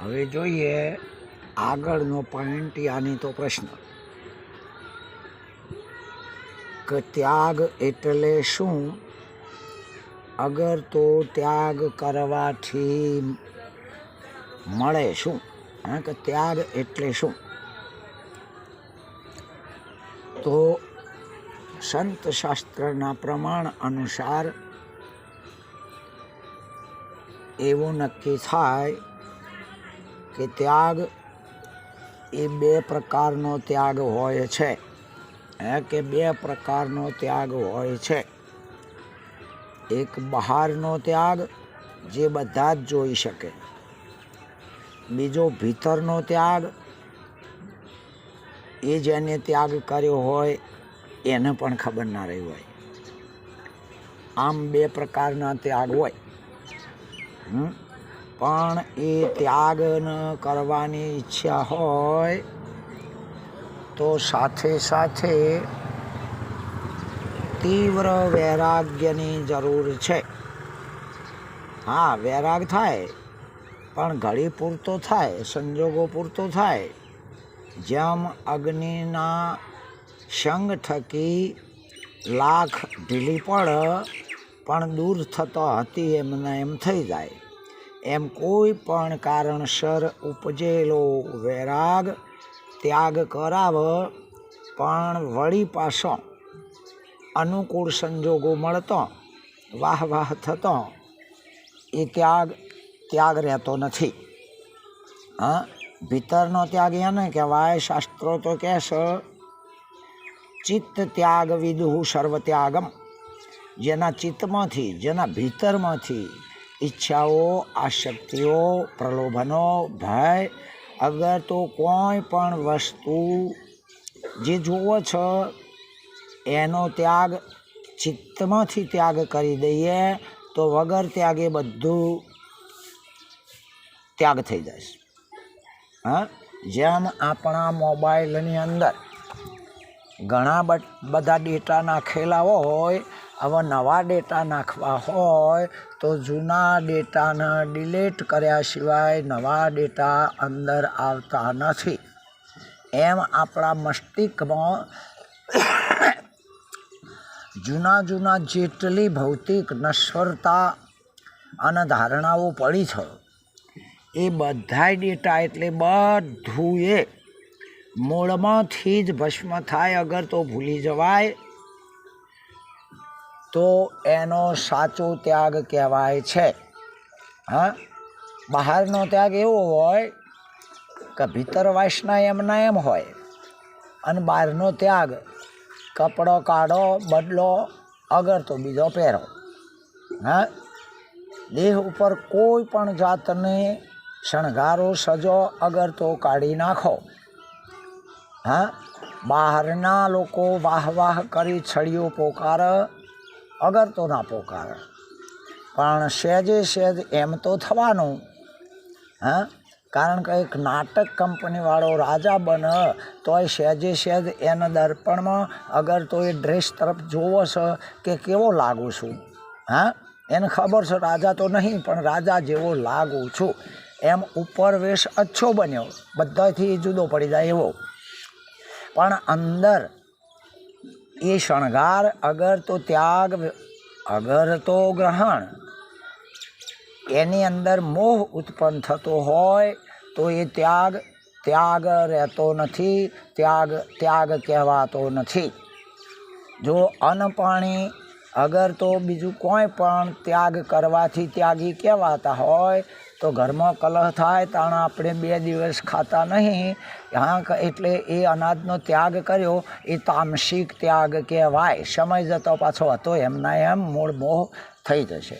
હવે જોઈએ આગળનો પોઈન્ટ યાની તો પ્રશ્ન. કે ત્યાગ એટલે શું? અગર તો ત્યાગ કરવાથી મળે શું? હા, કે ત્યાગ એટલે શું? તો સંત શાસ્ત્રના પ્રમાણ અનુસાર એવું નક્કી થાય કે ત્યાગ એ બે પ્રકારનો ત્યાગ હોય છે. હે કે બે પ્રકારનો ત્યાગ હોય છે. એક બહારનો ત્યાગ જે બધા જ જોઈ શકે. બીજો ભીતરનો ત્યાગ એ જેને ત્યાગ કર્યો હોય એને પણ ખબર ના રહી હોય. આમ બે પ્રકારના ત્યાગ હોય. હમ? પણ એ ત્યાગ ન કરવાની ઈચ્છા હોય, તો સાથે સાથે તીવ્ર વૈરાગ્યની જરૂર છે. હા, વૈરાગ થાય, પણ ઘડી પૂરતો થાય, સંજોગો પૂરતો થાય. જેમ અગ્નિના સંગ થકી લાખ ઢીલી પડ, પણ દૂર થતો હતી એમને એમ થઈ જાય. એમ કોઈ પણ કારણસર ઉપજેલો વૈરાગ ત્યાગ કરાવ, પણ વળી પાછો અનુકૂળ સંજોગો મળતો, વાહ વાહ થતો, એ ત્યાગ ત્યાગ રહેતો નથી. હા, ભીતરનો ત્યાગ એને કહેવાય, શાસ્ત્રો તો કહેશે, ચિત્ત ત્યાગ વિદુ સર્વ ત્યાગમ જેના ચિત્તમાંથી, જેના ભીતરમાંથી ઈચ્છાઓ, આશક્તિઓ, પ્રલોભનો ભય, અગર તો કોઈ પણ વસ્તુ જે જુઓ છો, એનો ત્યાગ ચિત્તમાંથી ત્યાગ કરી દઈએ, તો વગર ત્યાગે બધું ત્યાગ થઈ જશે. હા? જેમ આપણા મોબાઈલની અંદર ઘણા બધા ડેટા નાખેલા હોય હવે નવા ડેટા નાખવા હોય તો જૂના ડેટાને ડિલીટ કર્યા સિવાય નવા ડેટા અંદર આવતા નથી. એમ આપણા મસ્તિષ્કમાં જૂના જૂના જેટલી ભૌતિક નશ્વરતા અને ધારણાઓ પડી છે, એ બધાય ડેટા એટલે બધું એ મૂળમાંથી જ ભસ્મ થાય, અગર તો ભૂલી જવાય. તો એનો સાચો ત્યાગ કહેવાય છે. હા? બહારનો ત્યાગ એવો હોય કે ભીતર વાસના એમના એમ હોય અને બહારનો ત્યાગ કપડો કાઢો, બદલો, અગર તો બીજો પહેરો. હા? દેહ ઉપર કોઈ પણ જાતને શણગારો, સજો, અગર તો કાઢી નાખો. હા? બહારના લોકો વાહ વાહ કરી છડીઓ પોકાર અગર તો ના પોકાર. પણ સહેજે સહેજ એમ તો થવાનું. હા? કારણ કે એક નાટક કંપનીવાળો રાજા બને, તોય સહેજે સહેજ એના દર્પણમાં અગર તો એ ડ્રેસ તરફ જોવો છે કે કેવો લાગુ છું? હા? એને ખબર છે રાજા તો નહીં, પણ રાજા જેવો લાગુ છું. એમ ઉપર વેશ અચ્છો બન્યો. બધાથી જુદો પડી જાય એવો. પણ અંદર એ શણગાર અગર તો ત્યાગ, અગર તો ગ્રહણ. એની અંદર મોહ ઉત્પન્ન થતો હોય તો એ ત્યાગ ત્યાગ રહેતો નથી, ત્યાગ ત્યાગ કહેવાતો નથી. જો અન્ન પાણી અગર તો બીજું કોઈ પણ ત્યાગ કરવાથી ત્યાગી કહેવાતા હોય તો ઘરમાં કલહ થાય, તાણ આપણે બે દિવસ ખાતા નહીં. હા એટલે એ અનાજનો ત્યાગ કર્યો, એ તામસિક ત્યાગ કહેવાય. સમય જતો પાછો હતો, એમના એમ મૂળ મોહ થઈ જશે.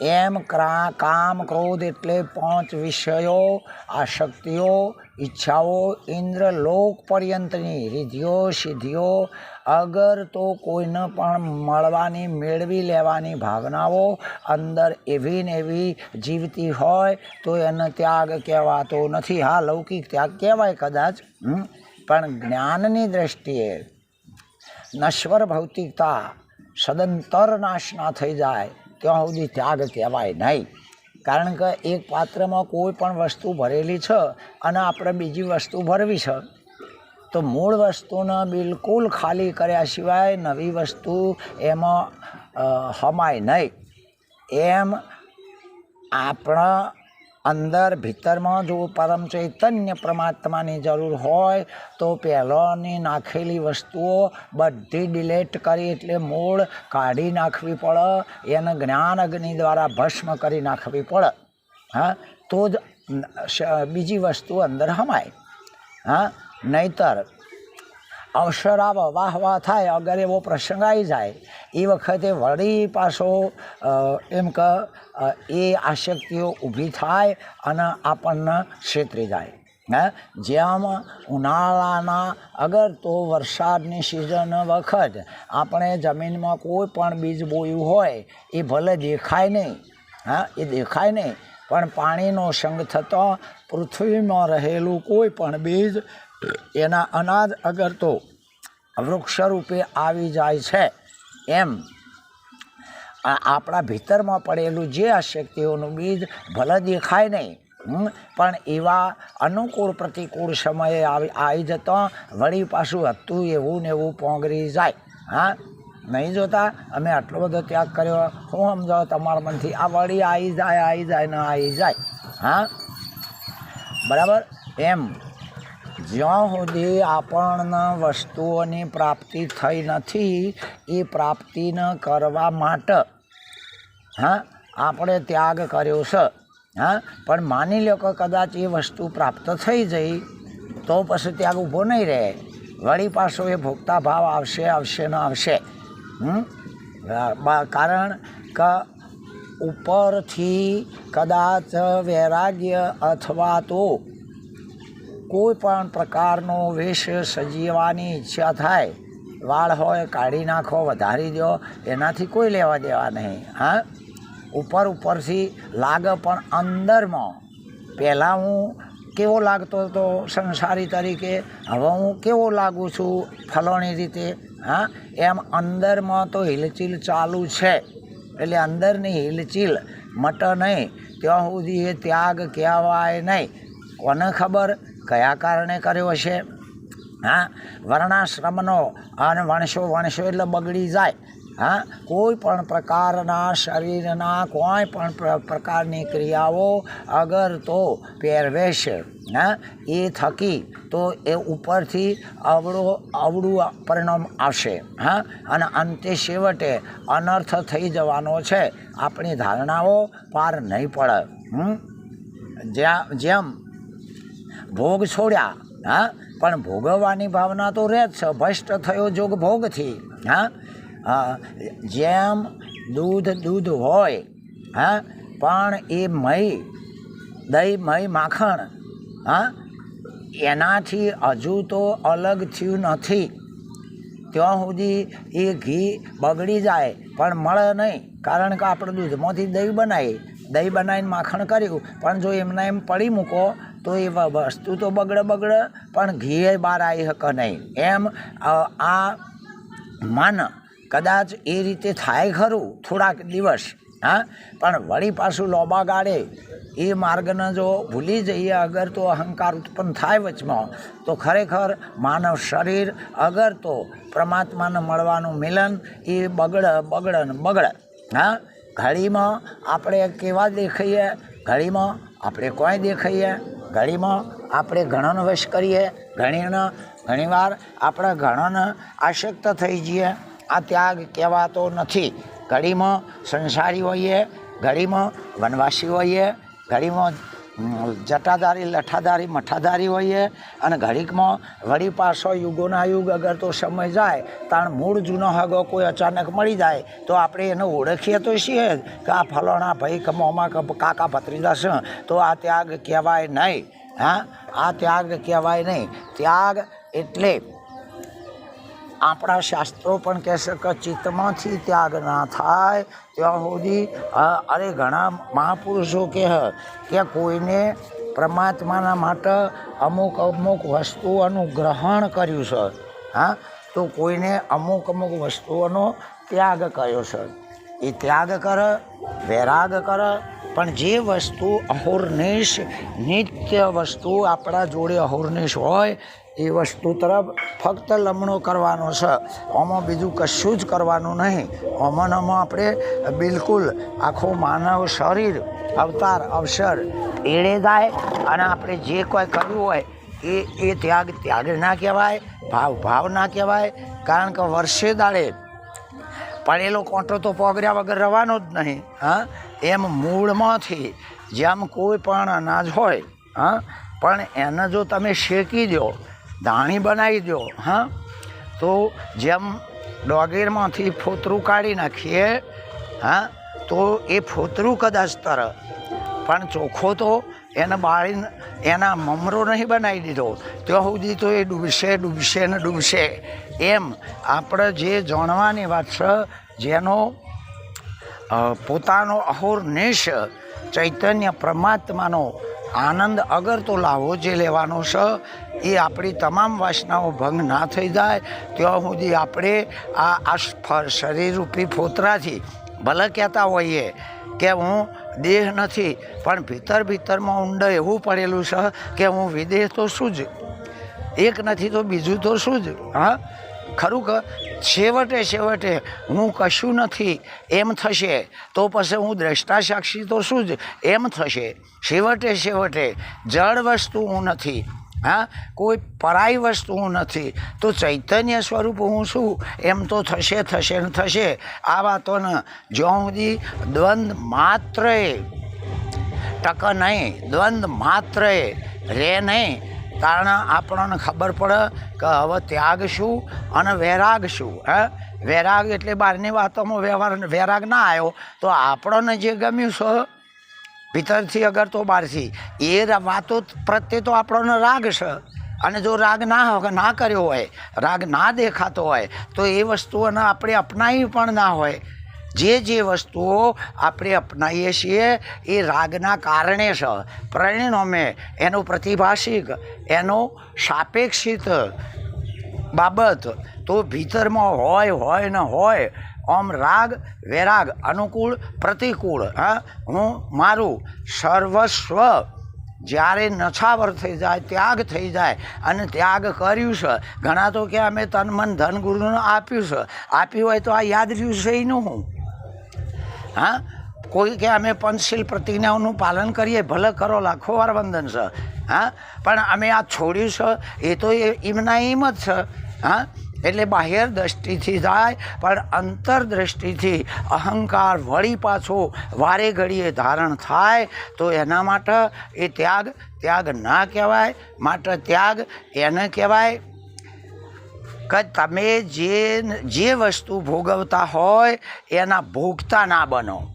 એમ ક્રા, કામ, ક્રોધ એટલે પાંચ વિષયો આસક્તિઓ ઈચ્છાઓ, ઇન્દ્ર લોક પર્યંતની રિધિઓ સિદ્ધિઓ અગર તો કોઈને પણ મળવાની, મેળવી લેવાની ભાવનાઓ અંદર એવી ને એવી જીવતી હોય, તો એને ત્યાગ કહેવાતો નથી. હા, લૌકિક ત્યાગ કહેવાય કદાચ પણ જ્ઞાનની દ્રષ્ટિએ નશ્વર ભૌતિકતા સદંતર નાશ ના થઈ જાય. ત્યાં સુધી ત્યાગ કહેવાય નહીં. કારણ કે એક પાત્રમાં કોઈ પણ વસ્તુ ભરેલી છે અને આપણે બીજી વસ્તુ ભરવી છે, તો મૂળ વસ્તુને બિલકુલ ખાલી કર્યા સિવાય નવી વસ્તુ એમાં હમાય નહીં. એમ આપણા અંદર ભીતરમાં જો પરમ ચૈતન્ય પરમાત્માની જરૂર હોય, તો પહેલોની નાખેલી વસ્તુઓ બધી ડિલેટ કરી એટલે મૂળ કાઢી નાખવી પડે, એને જ્ઞાન અગ્નિ દ્વારા ભસ્મ કરી નાખવી પડે. હા, તો જ બીજી વસ્તુ અંદર હમાય હા, નહીતર અવસર આવે વાહ વાહ થાય અગર એવો પ્રસંગ આવી જાય. એ વખતે વળી પાછો એમ કે એ આશક્તિઓ ઊભી થાય અને આપણને છેતરી જાય. હે? જેમ ઉનાળાના, અગર તો વરસાદની સિઝન વખત આપણે જમીનમાં કોઈ પણ બીજ બોયું હોય, એ ભલે દેખાય નહીં. હા? એ દેખાય નહીં. પણ પાણીનો સંગ થતો પૃથ્વીમાં રહેલું કોઈ પણ બીજ એના અનાજ અગર તો વૃક્ષરૂપે આવી જાય છે, એમ આ આપણા ભીતરમાં પડેલું જે આશક્તિઓનું બીજ ભલે દેખાય નહીં પણ એવા અનુકૂળ પ્રતિકૂળ સમયે આવી આવી જતા વળી પાછું હતું એવું ને એવું પોંગરી જાય, હા? નહીં જોતા? અમે આટલો બધો ત્યાગ કર્યો. હું સમજાવ તમારા મનથી, આ વળી આવી જાય આવી જાય ને આવી જાય, હા? બરાબર? એમ જ્યાં સુધી આપણને વસ્તુઓની પ્રાપ્તિ થઈ નથી, એ પ્રાપ્તિને કરવા માટે, હા, આપણે ત્યાગ કર્યો છે, હા, પણ માની લો કે કદાચ એ વસ્તુ પ્રાપ્ત થઈ જઈ, તો પછી ત્યાગ ઊભો નહીં રહે. વળી પાછો એ ભોગતા ભાવ આવશે આવશે ને આવશે. કારણ કે ઉપરથી કદાચ વૈરાગ્ય અથવા તો કોઈ પણ પ્રકારનો વેશ સજીવવાની ઈચ્છા થાય વાળ હોય કાઢી નાખો, વધારી દો, એનાથી કોઈ લેવા દેવા નહીં, હા? ઉપર ઉપરથી લાગે પણ અંદરમાં. પહેલાં હું કેવો લાગતો હતો સંસારી તરીકે, હવે હું કેવો લાગું છું ફલાણી રીતે, હા? એમ અંદરમાં તો હિલચિલ ચાલુ છે, એટલે અંદરની હિલચિલ મટ નહીં, ત્યાં સુધી એ ત્યાગ કહેવાય નહીં. કોને ખબર? કયા કારણે કર્યો હશે? હા? વર્ણાશ્રમનો અને વણશો વણશો એટલે બગડી જાય. હા? કોઈ પણ પ્રકારના શરીરના કોઈ પણ પ્રકારની ક્રિયાઓ અગર તો પહેરવેશ, હા? એ થકી તો એ ઉપરથી અવળો, અવળું પરિણામ આવશે, હા? અને અંતે છેવટે અનર્થ થઈ જવાનો છે. આપણી ધારણાઓ પાર નહીં પડે જેમ ભોગ છોડ્યા, હા? પણ ભોગવવાની ભાવના તો રહે જ છે. ભ્રષ્ટ થયો જોગ ભોગથી, હા? જેમ દૂધ દૂધ હોય, હા? પણ એ મય, દહીં, મય, માખણ, હા? એનાથી હજુ તો અલગ થયું નથી. ત્યાં સુધી એ ઘી બગડી જાય, પણ મળે નહીં, કારણ કે આપણે દૂધમાંથી દહીં બનાવી દહીં બનાવીને માખણ કર્યું, પણ જો એમને એમ પડી મૂકો તો એ વસ્તુ તો બગડે બગડે, પણ ઘીએ બહાર આવી શકે નહીં. એમ આ મન કદાચ એ રીતે થાય ખરું થોડાક દિવસ, હા? પણ વળી પાછું લોબા ગાળે એ માર્ગને જો ભૂલી જઈએ, અગર તો અહંકાર ઉત્પન્ન થાય વચમાં, તો ખરેખર માનવ શરીર અગર તો પરમાત્માને મળવાનું મિલન એ બગડે બગડે ને બગડે, હા? ઘડીમાં આપણે કેવા દેખાઈએ? ઘડીમાં આપણે કોઈ દેખાઈએ? ઘડીમાં આપણે ઘણાનો વશ કરીએ, ઘણીને ઘણીવાર આપણે ઘણાને આશક્ત થઈ જઈએ. આ ત્યાગ કહેવાતો નથી. ઘડીમાં સંસારી હોઈએ ઘડીમાં વનવાસી હોઈએ ઘડીમાં જટાધારી, લઠાધારી, મઠાધારી હોઈએ અને ઘડીકમાં વળી પાછો યુગોના યુગ અગર તો સમય જાય, તાણ મૂળ જૂનો હગો કોઈ અચાનક મળી જાય, તો આપણે એને ઓળખીએ તો છીએ જ કે આ ફલાણા ભાઈ કમોમાં કાકા ભત્રીજા છે, તો આ ત્યાગ કહેવાય નહીં. હા, આ ત્યાગ કહેવાય નહીં. ત્યાગ એટલે આપણા શાસ્ત્રો પણ કહેશે કે ચિત્તમાંથી ત્યાગ ના થાય. ત્યાં સુધી અરે ઘણા મહાપુરુષો કહે કે કોઈને પરમાત્માના માટે અમુક અમુક વસ્તુઓનું ગ્રહણ કર્યું છે, હા? તો કોઈને અમુક અમુક વસ્તુઓનો ત્યાગ કર્યો છે. એ ત્યાગ કરે, વૈરાગ કરે, પણ જે વસ્તુ અહોર્નિશ, નિત્ય વસ્તુ આપણા જોડે અહોર્નિશ હોય એ વસ્તુ તરફ ફક્ત લમણો કરવાનો છે. આમાં બીજું કશું જ કરવાનું નહીં. આમાં ને આમાં આપણે બિલકુલ આખું માનવ શરીર, અવતાર, અવસર એળે જાય અને આપણે જે કોઈ કર્યું હોય એ એ ત્યાગ ત્યાગ ના કહેવાય, ભાવ ભાવ ના કહેવાય. કારણ કે વર્ષે દાડે પડેલો કોંટો તો પોગર્યા વગર રવાનો જ નહીં, હા? એમ મૂળમાંથી જેમ કોઈ પણ અનાજ હોય, હા? પણ એને જો તમે શેકી દો દાણી બનાવી દો, હા? તો જેમ ડોગીરમાંથી ફોતરું કાઢી નાખીએ, હા, તો એ ફોતરું કદાચ તર. પણ ચોખ્ખો તો એને બાળી એના મમરો નહીં બનાવી દીધો. ત્યાં સુધી તો એ ડૂબશે ડૂબશે ને ડૂબશે. એમ આપણે જે જાણવાની વાત છે, જેનો પોતાનો અહોરનેશ ચૈતન્ય પરમાત્માનો આનંદ અગર તો લાવો જે લેવાનો છે, એ આપણી તમામ વાસનાઓ ભંગ ના થઈ જાય, ત્યાં સુધી આપણે આ આ શરીરરૂપી ફોતરાથી ભલે કહેતા હોઈએ કે હું દેહ નથી, પણ ભીતર ભીતરમાં ઊંડે એવું પડેલું છે કે હું વિદેહ તો શું જ, એક નથી તો બીજું તો શું જ, હા? ખરું કે છેવટે છેવટે હું કશું નથી, એમ થશે, તો પછી હું દ્રષ્ટા સાક્ષી તો શું જ, એમ થશે. છેવટે છેવટે જળ વસ્તુ હું નથી, હા? કોઈ પરાઈ વસ્તુ હું નથી. તો ચૈતન્ય સ્વરૂપ હું છું એમ તો થશે થશે ને થશે. આ વાતોને જ્યાં સુધી દ્વંદ માત્રએ ટક નહીં, દ્વંદ માત્ર રે નહીં કારણ આપણને ખબર પડે કે હવે ત્યાગ શું અને વૈરાગ શું હે? વૈરાગ એટલે બહારની વાતોમાં વ્યવહાર વૈરાગ ના આવ્યો, તો આપણને જે ગમ્યું છે, ભીતરથી અગર તો બહારથી, એ વાતો પ્રત્યે તો આપણને રાગ છે. અને જો રાગ ના ના કર્યો હોય, રાગ ના દેખાતો હોય, તો એ વસ્તુઓને આપણે અપનાવી પણ ના હોય. જે જે વસ્તુઓ આપણે અપનાવીએ છીએ, એ રાગના કારણે છે. પરિણામે એનું પ્રતિભાષિક, એનો સાપેક્ષિત બાબત તો ભીતરમાં હોય હોય ને હોય, આમ રાગ, વૈરાગ, અનુકૂળ, પ્રતિકૂળ, હા? હું મારું સર્વસ્વ જ્યારે નછાવર થઈ જાય, ત્યાગ થઈ જાય, અને ત્યાગ કર્યું છે. ઘણા તો કે અમે તન મન ધન ગુરુને આપ્યું છે. આપ્યું હોય તો આ યાદ રહ્યું છે એનું હું? હા? કોઈ કે અમે પંચશીલ પ્રતિજ્ઞાઓનું પાલન કરીએ, ભલે કરો, લાખો વાર વંદન છે. હા? પણ અમે આ છોડ્યું છે, એ તો એમના એમ જ છે. હા? એટલે બાહ્ય દ્રષ્ટિથી જાય પણ અંતરદ્રષ્ટિથી અહંકાર વળી પાછો વારે ઘડીએ ધારણ થાય, તો એના માટે એ ત્યાગ ત્યાગ ના કહેવાય, માટે ત્યાગ એને કહેવાય. કે તમે જે જે વસ્તુ ભોગવતા હોય, એના ભોગતા ના બનો.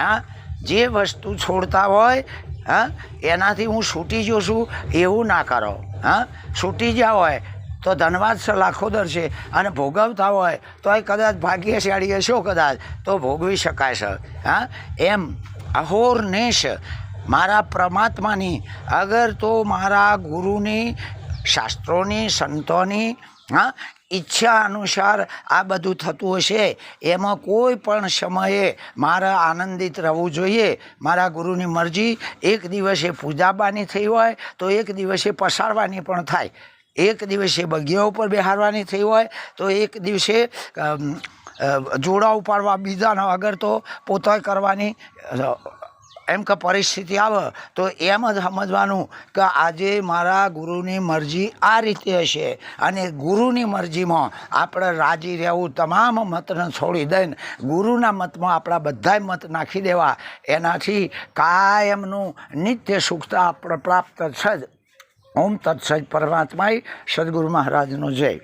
હા? જે વસ્તુ છોડતા હોય, હા? એનાથી હું છૂટી જઉં છું, એવું ના કરો. હા? છૂટી જ્યાં હોય, તો ધનવાદ લાખો લાખોદર છે અને ભોગવતા હોય તો એ કદાચ ભાગ્યશાળી હશો કદાચ, તો ભોગવી શકાય છે હા? એમ અહોરનેશ મારા પરમાત્માની, અગર તો મારા ગુરુની, શાસ્ત્રોની, સંતોની હા? ઈચ્છા અનુસાર આ બધું થતું હશે. એમાં કોઈ પણ સમયે મારે આનંદિત રહેવું જોઈએ. મારા ગુરુની મરજી એક દિવસે પૂજાબાની થઈ હોય તો એક દિવસે પસારવાની પણ થાય. એક દિવસે બગીયા ઉપર બેહારવાની થઈ હોય તો એક દિવસે જોડા ઉપાડવા બીજાના અગર તો પોતાય કરવાની એમ કે પરિસ્થિતિ આવે, તો એમ જ સમજવાનું કે આજે મારા ગુરુની મરજી આ રીતે હશે. અને ગુરુની મરજીમાં આપણે રાજી રહેવું તમામ મતને છોડી દઈને ગુરુના મતમાં આપણા બધાય મત નાખી દેવા. એનાથી કાયમનું નિત્ય સુખતા આપણે પ્રાપ્ત છે જ. ઓમ તત્સજ પરમાત્માય, સદગુરુ મહારાજનો જય.